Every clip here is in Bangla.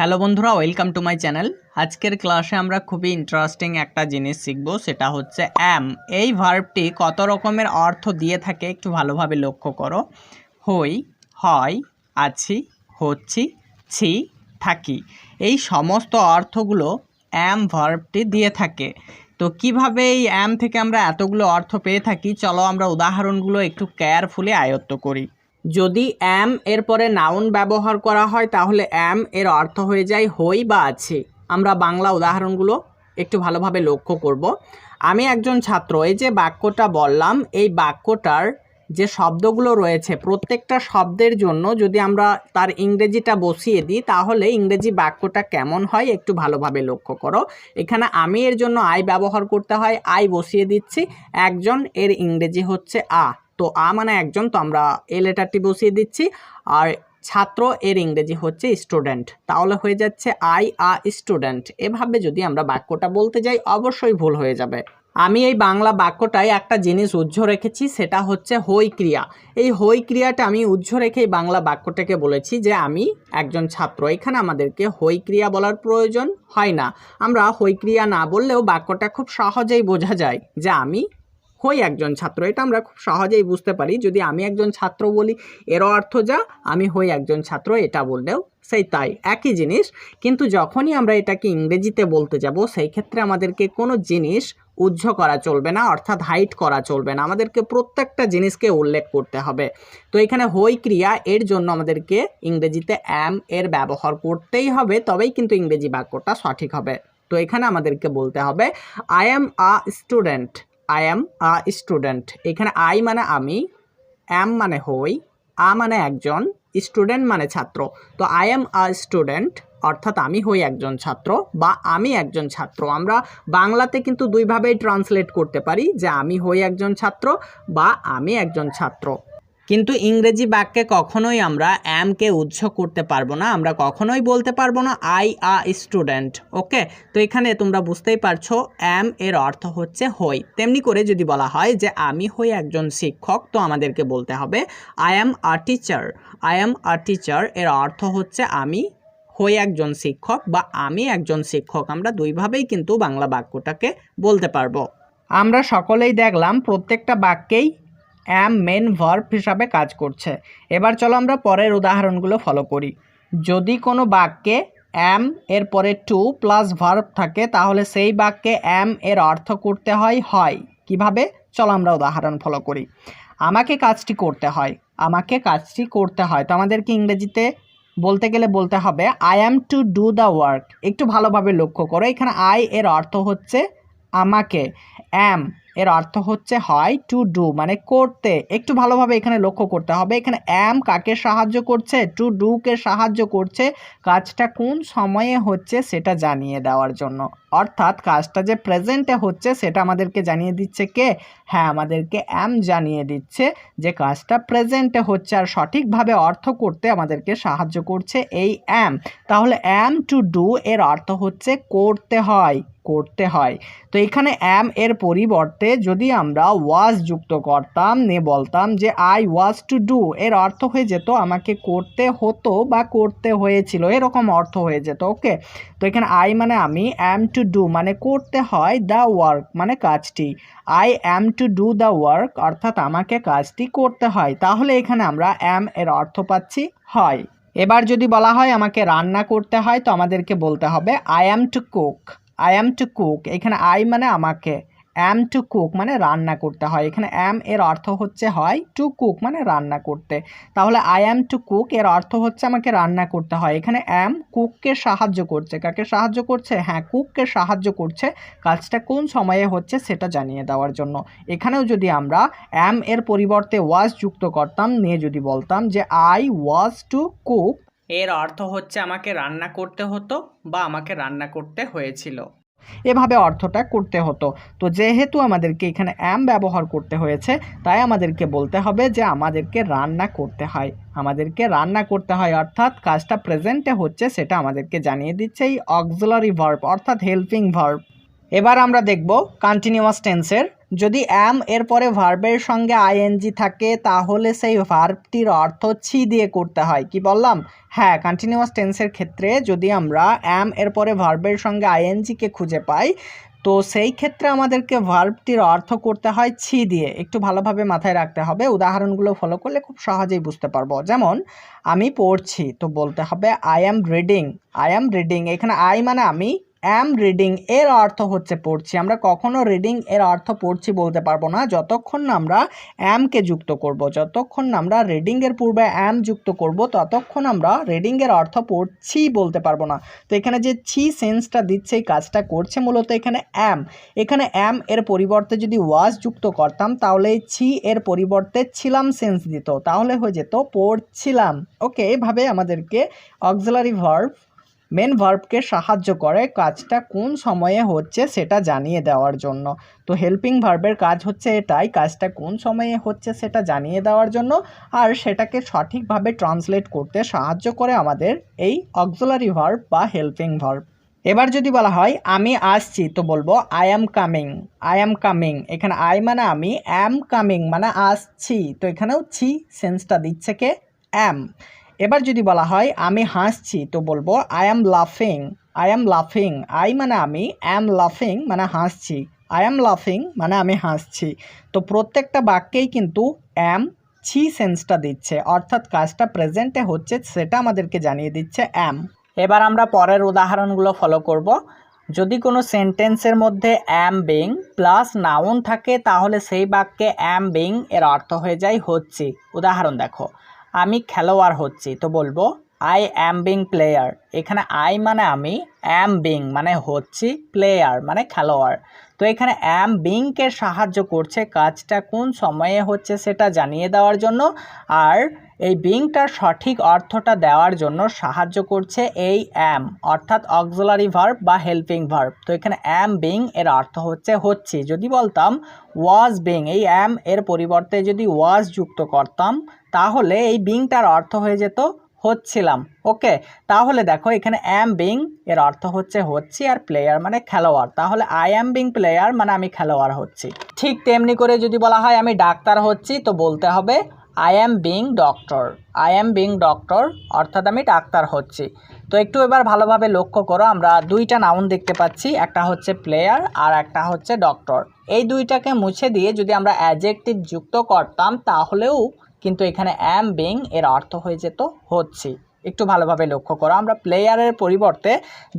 হ্যালো বন্ধুরা ওয়েলকাম টু মাই চ্যানেল আজকের ক্লাসে আমরা খুবই ইন্টারেস্টিং একটা জিনিস শিখব, সেটা হচ্ছে অ্যাম এই ভার্বটি কত রকমের অর্থ দিয়ে থাকে একটু ভালোভাবে লক্ষ্য করো। হই, হয়, আছি, হচ্ছি, ছি, থাকি। এই সমস্ত অর্থগুলো অ্যাম ভার্বটি দিয়ে থাকে। তো কীভাবে এই অ্যাম থেকে আমরা এতগুলো অর্থ পেয়ে থাকি? চলো আমরা উদাহরণগুলো একটু কেয়ারফুলি আয়ত্ত করি। যদি অ্যাম এর পরে নাউন ব্যবহার করা হয়, তাহলে অ্যাম এর অর্থ হয়ে যায় হই বা আছে। আমরা বাংলা উদাহরণগুলো একটু ভালোভাবে লক্ষ্য করব। আমি একজন ছাত্র, এই যে বাক্যটা বললাম, এই বাক্যটার যে শব্দগুলো রয়েছে, প্রত্যেকটা শব্দের জন্য যদি আমরা তার ইংরেজিটা বসিয়ে দিই, তাহলে ইংরেজি বাক্যটা কেমন হয় একটু ভালোভাবে লক্ষ্য করো। এখানে আমি এর জন্য আই ব্যবহার করতে হয় আই বসিয়ে দিচ্ছি, একজন এর ইংরেজি হচ্ছে আ। তো আ মানে একজন, তো আমরা এ লেটারটি বসিয়ে দিচ্ছি। আর ছাত্র এর ইংরেজি হচ্ছে স্টুডেন্ট তাহলে হয়ে যাচ্ছে আই আ স্টুডেন্ট এভাবে যদি আমরা বাক্যটা বলতে যাই, অবশ্যই ভুল হয়ে যাবে। আমি এই বাংলা বাক্যটায় একটা জিনিস উজ্জ্ব রেখেছি, সেটা হচ্ছে হই ক্রিয়া। এই হই ক্রিয়াটা আমি উজ্জ্ব রেখে এই বাংলা বাক্যটাকে বলেছি যে আমি একজন ছাত্র, এখানে আমাদেরকে হই ক্রিয়া বলার প্রয়োজন হয় না। আমরা হই ক্রিয়া না বললেও বাক্যটা খুব সহজেই বোঝা যায় যে আমি হই একজন ছাত্র। এটা আমরা খুব সহজেই বুঝতে পারি। যদি আমি একজন ছাত্র বলি, এর অর্থ যা, আমি হই একজন ছাত্র, এটা বললেও সেই তাই। একই জিনিস, কিন্তু যখনই আমরা এটাকে ইংরেজিতে বলতে যাব, সেই ক্ষেত্রে আমাদেরকে কোনো জিনিস উজ্জ্ব করা চলবে না, অর্থাৎ হাইট করা চলবে না। আমাদেরকে প্রত্যেকটা জিনিসকে উল্লেখ করতে হবে। তো এখানে হই ক্রিয়া, এর জন্য আমাদেরকে ইংরেজিতে অ্যাম এর ব্যবহার করতেই হবে, তবেই কিন্তু ইংরেজি বাক্যটা সঠিক হবে। তো এখানে আমাদেরকে বলতে হবে I am a student I am a student এখানে আই মানে আমি অ্যাম মানে হই, আ মানে একজন স্টুডেন্ট মানে ছাত্র। তো আই অ্যাম আ স্টুডেন্ট অর্থাৎ আমি হই একজন ছাত্র বা আমি একজন ছাত্র। আমরা বাংলাতে কিন্তু দুইভাবেই ট্রান্সলেট করতে পারি যে আমি হই একজন ছাত্র বা আমি একজন ছাত্র। কিন্তু ইংরেজি বাক্যে কখনোই আমরা অ্যামকে উজ্জ্ব করতে পারব না, আমরা কখনোই বলতে পারব না আই আ স্টুডেন্ট ওকে তো এখানে তোমরা বুঝতেই পারছ অ্যাম এর অর্থ হচ্ছে হই। তেমনি করে যদি বলা হয় যে আমি হই একজন শিক্ষক, তো আমাদেরকে বলতে হবে I am a teacher I am a teacher এর অর্থ হচ্ছে আমি হই একজন শিক্ষক বা আমি একজন শিক্ষক, আমরা দুইভাবেই কিন্তু বাংলা বাক্যটাকে বলতে পারব। আমরা সকলেই দেখলাম প্রত্যেকটা বাক্যেই অ্যাম মেন ভার্ব হিসাবে কাজ করছে। এবার চলো আমরা পরের উদাহরণগুলো ফলো করি। যদি কোনো বাক্যে অ্যাম এর পরে টু প্লাস ভার্ব থাকে, তাহলে সেই বাক্যে অ্যাম এর অর্থ করতে হয় হয়। কীভাবে? চলো আমরা উদাহরণ ফলো করি। আমাকে কাজটি করতে হয়। আমাকে কাজটি করতে হয়। তো আমাদেরকে ইংরেজিতে বলতে গেলে বলতে হবে I am to do the work একটু ভালোভাবে লক্ষ্য করো। এখানে আই এর অর্থ হচ্ছে আমাকে। অ্যাম এর অর্থ হচ্ছে হয় টু ডু মানে করতে। একটু ভালোভাবে এখানে লক্ষ্য করতে হবে। এখানে অ্যাম কাকে সাহায্য করছে? টু ডুকে সাহায্য করছে? কাজটা কোন সময়ে হচ্ছে সেটা জানিয়ে দেওয়ার জন্য। অর্থাৎ কাজটা যে প্রেজেন্টে হচ্ছে সেটা আমাদেরকে জানিয়ে দিচ্ছে কে? হ্যাঁ আমাদেরকে অ্যাম জানিয়ে দিচ্ছে যে কাজটা প্রেজেন্টে হচ্ছে আর সঠিকভাবে অর্থ করতে আমাদেরকে সাহায্য করছে এই অ্যাম তাহলে অ্যাম টু ডু এর অর্থ হচ্ছে করতে হয়। করতে হয়। তো এখানে অ্যাম এর পরিবর্তে যদি আমরা ওয়াজ যুক্ত করতাম, নে বলতাম যে আই ওয়াজ টু ডু এর অর্থ হয়ে যেত আমাকে করতে হতো বা করতে হয়েছিল, এরকম অর্থ হয়ে যেত ওকে তো এখানে আই মানে আমি অ্যাম টু ডু মানে করতে হয় দ্য ওয়ার্ক মানে কাজটি। I am to do the work অর্থাৎ আমাকে কাজটি করতে হয়। তাহলে এখানে আমরা অ্যাম এর অর্থ পাচ্ছি, হয়। এবার যদি বলা হয় আমাকে রান্না করতে হয়, তো আমাদেরকে বলতে হবে I am to cook I am to cook এখানে আই মানে আমাকে। অ্যাম টু কুক মানে রান্না করতে হয়। এখানে অ্যাম এর অর্থ হচ্ছে হয়। টু কুক মানে রান্না করতে। তাহলে আই অ্যাম টু কুক এর অর্থ হচ্ছে আমাকে রান্না করতে হয়। এখানে অ্যাম কুককে সাহায্য করছে। কাকে সাহায্য করছে? হ্যাঁ কুককে সাহায্য করছে কাজটা কোন সময়ে হচ্ছে সেটা জানিয়ে দেওয়ার জন্য। এখানেও যদি আমরা অ্যাম এর পরিবর্তে ওয়াজ যুক্ত করতাম, নিয়ে যদি বলতাম যে আই ওয়াজ টু কুক এর অর্থ হচ্ছে আমাকে রান্না করতে হতো বা আমাকে রান্না করতে হয়েছিল। এভাবে অর্থটা করতে হতো। তো যেহেতু আমাদেরকে এখানে অ্যাম ব্যবহার করতে হয়েছে, তাই আমাদেরকে বলতে হবে যে আমাদেরকে রান্না করতে হয়। আমাদেরকে রান্না করতে হয় অর্থাৎ কাজটা প্রেজেন্টে হচ্ছে সেটা আমাদেরকে জানিয়ে দিচ্ছে এই অক্সিলারি ভার্ব অর্থাৎ হেল্পিং ভার্ব এবার আমরা দেখব কন্টিনিউয়াস টেন্সের যদি অ্যাম এর পরে ভার্বের সঙ্গে আইএনজি থাকে, তাহলে সেই ভার্বটির অর্থ ছি দিয়ে করতে হয়। কি বললাম? হ্যাঁ কন্টিনিউয়াস টেন্সের ক্ষেত্রে যদি আমরা অ্যাম এর পরে ভার্বের সঙ্গে আইএনজিকে খুঁজে পাই, তো সেই ক্ষেত্রে আমাদেরকে ভার্বটির অর্থ করতে হয় ছি দিয়ে। একটু ভালোভাবে মাথায় রাখতে হবে, উদাহরণগুলো ফলো করলে খুব সহজেই বুঝতে পারব। যেমন, আমি পড়ছি, তো বলতে হবে I am reading I am reading এখানে আই মানে আমি অ্যাম রিডিং এর অর্থ হচ্ছে পড়ছি। আমরা কখনো রিডিং এর অর্থ পড়ছি বলতে পারব না। যতক্ষণ না আমরা অ্যামকে যুক্ত করব, যতক্ষণ না আমরা রিডিংয়ের পূর্বে অ্যাম যুক্ত করব, ততক্ষণ আমরা রিডিংয়ের অর্থ পড়ছি বলতে পারব না। তো এখানে যে ছি সেন্সটা দিচ্ছে, এই কাজটা করছে মূলত এখানে অ্যাম এখানে অ্যাম এর পরিবর্তে যদি ওয়াজ যুক্ত করতাম, তাহলে ছি এর পরিবর্তে ছিলাম সেন্স দিত। তাহলে হয়ে যেত পড়ছিলাম। ওকে এভাবে আমাদেরকে অক্সিলারি ভার্ব মেন ভার্বকে সাহায্য করে কাজটা কোন সময়ে হচ্ছে সেটা জানিয়ে দেওয়ার জন্য। তো হেল্পিং ভার্বের কাজ হচ্ছে এটাই, কাজটা কোন সময়ে হচ্ছে সেটা জানিয়ে দেওয়ার জন্য আর সেটাকে সঠিকভাবে ট্রান্সলেট করতে সাহায্য করে আমাদের এই অক্সোলারি ভার্ব বা হেল্পিং ভার্ব এবার যদি বলা হয়, আমি আসছি, তো বলব I am coming I am coming এখানে আই মানে আমি অ্যাম কামিং মানে আসছি। তো এখানেও ছি সেন্সটা দিচ্ছে কে? অ্যাম এবার যদি বলা হয়, আমি হাসছি, তো বলব আই অ্যাম লাফিং আই অ্যাম লাফিং আই মানে আমি অ্যাম লাফিং মানে হাসছি আই অ্যাম লাফিং মানে আমি হাসছি। তো প্রত্যেকটা বাক্যেই কিন্তু অ্যাম ছি সেন্সটা দিচ্ছে, অর্থাৎ কাজটা প্রেজেন্টে হচ্ছে, সেটা আমাদেরকে জানিয়ে দিচ্ছে অ্যাম এবার আমরা পরের উদাহরণগুলো ফলো করব। যদি কোনো সেন্টেন্সের মধ্যে অ্যাম বিং প্লাস নাউন থাকে, তাহলে সেই বাক্যে অ্যাম বিং এর অর্থ হয়ে যায় হচ্ছে। উদাহরণ দেখো আমি খেলোয়াড় হচ্ছি, তো বলব আই অ্যাম বিং প্লেয়ার এখানে আই মানে আমি অ্যাম বিং মানে হচ্ছি প্লেয়ার মানে খেলোয়াড়। তো এখানে অ্যাম বিংকে সাহায্য করছে কাজটা কোন সময়ে হচ্ছে সেটা জানিয়ে দেওয়ার জন্য, আর এই বিংটার সঠিক অর্থটা দেওয়ার জন্য সাহায্য করছে এই অ্যাম অর্থাৎ অক্সিলারি ভার্ব বা হেল্পিং ভার্ব তো এখানে অ্যাম বিং এর অর্থ হচ্ছে হচ্ছি। যদি বলতাম ওয়াজ বিং এই অ্যাম এর পরিবর্তে যদি ওয়াজ যুক্ত করতাম, তাহলে এই বিংটার অর্থ হয়ে যেত হচ্ছিলাম। ওকে তাহলে দেখো এখানে অ্যাম বিং এর অর্থ হচ্ছে হচ্ছি আর প্লেয়ার মানে খেলোয়াড়। তাহলে আই অ্যাম বিং প্লেয়ার মানে আমি খেলোয়াড় হচ্ছি। ঠিক তেমনি করে যদি বলা হয় আমি ডাক্তার হচ্ছি, তো বলতে হবে I am being doctor I am being doctor অর্থাৎ আমি ডাক্তার হচ্ছি। তো একটু এবার ভালোভাবে লক্ষ্য করো, আমরা দুইটা নাউন দেখতে পাচ্ছি, একটা হচ্ছে প্লেয়ার আর একটা হচ্ছে ডক্টর এই দুইটাকে মুছে দিয়ে যদি আমরা অ্যাজেক্টিভ যুক্ত করতাম, তাহলেও কিন্তু এখানে অ্যাম বিং এর অর্থ হয়ে যেত হচ্ছি। একটু ভালোভাবে লক্ষ্য করো। আমরা প্লেয়ারের পরিবর্তে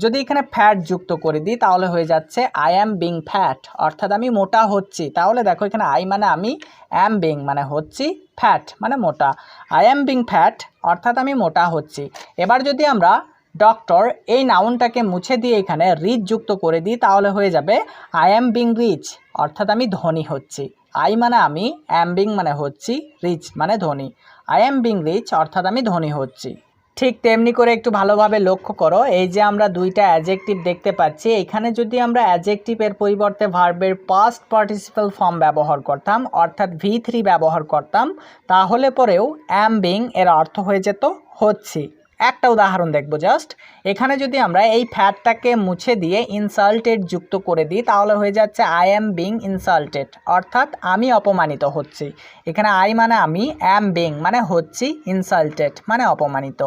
যদি এখানে ফ্যাট যুক্ত করে দিই, তাহলে হয়ে যাচ্ছে আই অ্যাম বিং ফ্যাট অর্থাৎ আমি মোটা হচ্ছি। তাহলে দেখো এখানে আই মানে আমি অ্যাম বিং মানে হচ্ছি ফ্যাট মানে মোটা। আই অ্যাম বিং ফ্যাট অর্থাৎ আমি মোটা হচ্ছি। এবার যদি আমরা ডক্টর এই নাউনটাকে মুছে দিয়ে এখানে রিচ যুক্ত করে দিই, তাহলে হয়ে যাবে আই অ্যাম বিং রিচ অর্থাৎ আমি ধনী হচ্ছি। আই মানে আমি অ্যাম বিং মানে হচ্ছি রিচ মানে ধনী। আই অ্যাম বিং রিচ অর্থাৎ আমি ধনী হচ্ছি। ঠিক তেমনি করে একটু ভালোভাবে লক্ষ্য করো। এই যে আমরা দুইটা অ্যাজেক্টিভ দেখতে পাচ্ছি, এখানে যদি আমরা অ্যাজেক্টিভের পরিবর্তে ভার্বের পাস্ট পার্টিসিপাল ফর্ম ব্যবহার করতাম, অর্থাৎ ভি থ্রি ব্যবহার করতাম, তাহলে পরেও অ্যাম বিং এর অর্থ হয়ে যেত, হচ্ছি। একটা উদাহরণ দেখব জাস্ট এখানে যদি আমরা এই ফ্যাটটাকে মুছে দিয়ে ইনসাল্টেড যুক্ত করে দিই, তাহলে হয়ে যাচ্ছে আই অ্যাম বিং ইনসাল্টেড অর্থাৎ আমি অপমানিত হচ্ছি। এখানে আই মানে আমি অ্যাম বিং মানে হচ্ছি ইনসাল্টেড মানে অপমানিত।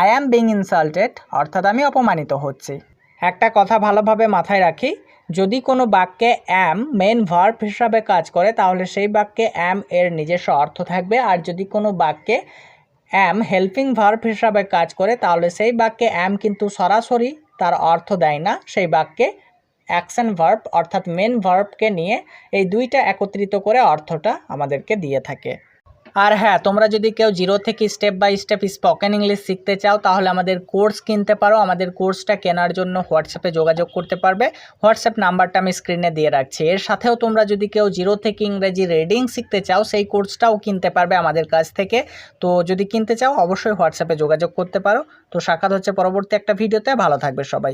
আই অ্যাম বিং ইনসাল্টেড অর্থাৎ আমি অপমানিত হচ্ছি। একটা কথা ভালোভাবে মাথায় রাখি, যদি কোনো বাক্যে অ্যাম মেন ভার্ব হিসাবে কাজ করে, তাহলে সেই বাক্যে অ্যাম এর নিজস্ব অর্থ থাকবে, আর যদি কোনো বাক্যে অ্যাম হেল্পিং ভার্ভ হিসাবে কাজ করে, তাহলে সেই বাক্যে অ্যাম কিন্তু সরাসরি তার অর্থ দেয় না। সেই বাক্যে অ্যাকশন ভার্ভ অর্থাৎ মেন ভার্ভকে নিয়ে এই দুইটা একত্রিত করে অর্থটা আমাদেরকে দিয়ে থাকে। আর হ্যাঁ তোমরা যদি কেউ জিরো থেকে step by step spoken English শিখতে চাও, তাহলে আমাদের কোর্স কিনতে পারো। আমাদের কোর্সটা কেনার জন্য হোয়াটসঅ্যাপে যোগাযোগ করতে পারবে। হোয়াটসঅ্যাপ নাম্বারটা আমি স্ক্রিনে দিয়ে রাখছি। এর সাথেও তোমরা যদি কেউ জিরো থেকে ইংরেজি রিডিং শিখতে চাও, সেই কোর্সটাও কিনতে পারবে আমাদের কাছ থেকে। তো যদি কিনতে চাও, অবশ্যই হোয়াটসঅ্যাপে যোগাযোগ করতে পারো। তো সাক্ষাৎ হচ্ছে পরবর্তী একটা ভিডিওতে ভালো থাকবে সবাই।